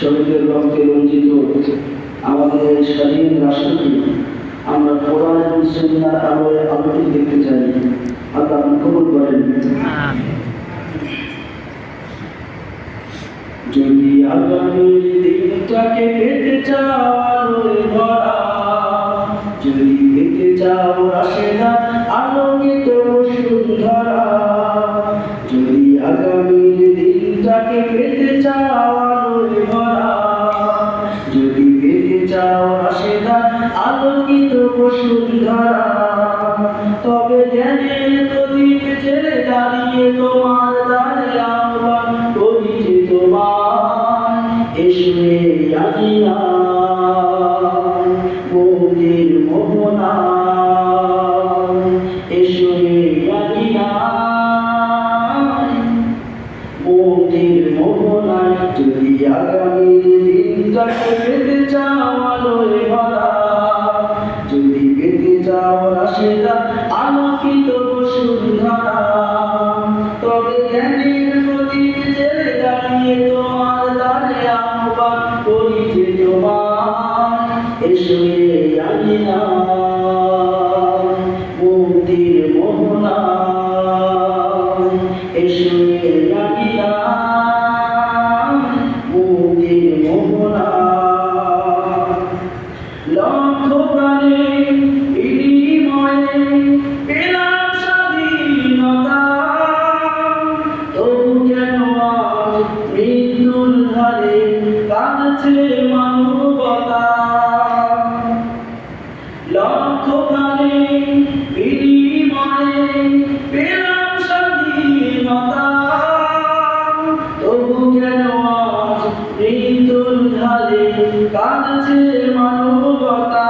শহীদের রক্তে রঞ্জিত আমাদের এই স্বাধীন রাষ্ট্রটি আমরা কোরআন এবং সুন্নার আলোয় আলোটি দেখতে চাই। আল্লাহ কবুল করেন। যদি আগামীর দিনটাকে পেতে চাও যদি পেতে চাও রাশেদা আলোকিত আলোকিত বসুন্ধরা তবে জ্ঞানের প্রদীপ ছেড়ে দাঁড়িয়ে তোমার সেটা আলোকিত কাঁদছে মানবতা। লক্ষ প্রাণে বিনিময়ে পেলাম স্বাধীনতা। তবু কেন মৃত্যুর ধারে কাঁদছে মানবতা?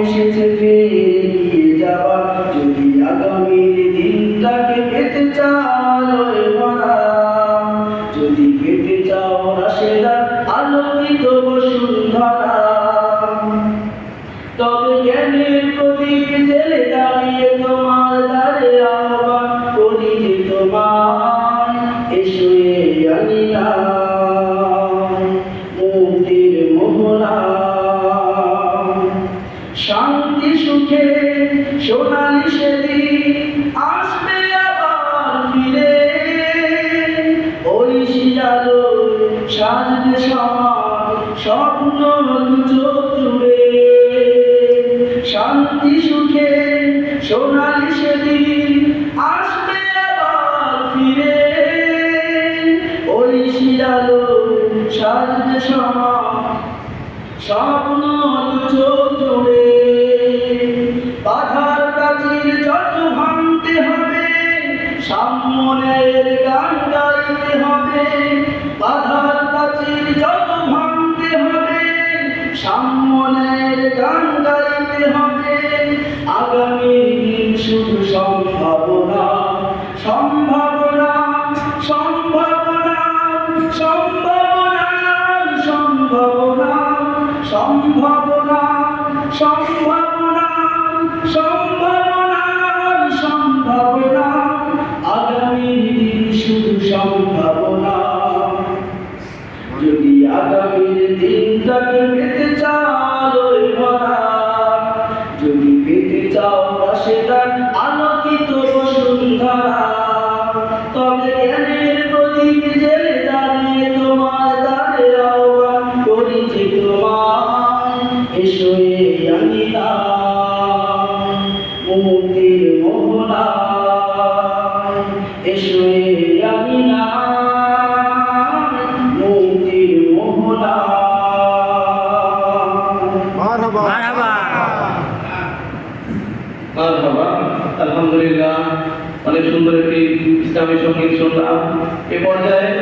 এসেছে ফেরিয়ে যাওয়া। যদি আগামীর দিনটাকে পেতে চায় ভরা যদি পেতে চাও রাশেদা আলোকিত বসুন্ধরা। তবে শান্তি, সুখে সোনালি সেদিন আসবে আবার ফিরে। ওই শিয়ালো সাজবে সমাজ স্বপ্ন দুটো জুড়ে। শান্তি, সুখে সোনালি সেদিন আসবে আবার ফিরে। ওই শিয়ালো সাজবে সমাজ স্বপ্ন দুটো জুড়ে। সামনের গান গাইতে হবে বাধার কাছে যত ভাঙতে হবে। সামনের গান গাইতে চাও সেটা আলোকিত বসুন্ধরা তবে জ্ঞানের প্রদীপ জেলে দাঁড়িয়ে তোমার দ্বারে আহ্বান করি যে তোমার এসো আমি মুক্তির মোহনা এসো আমি মুক্তির মোহনা মারহাবা মারহাবা আলহামদুলিল্লাহ অনেক সুন্দর একটি ইসলামী সংগীত শুনলাম এ পর্যায়ে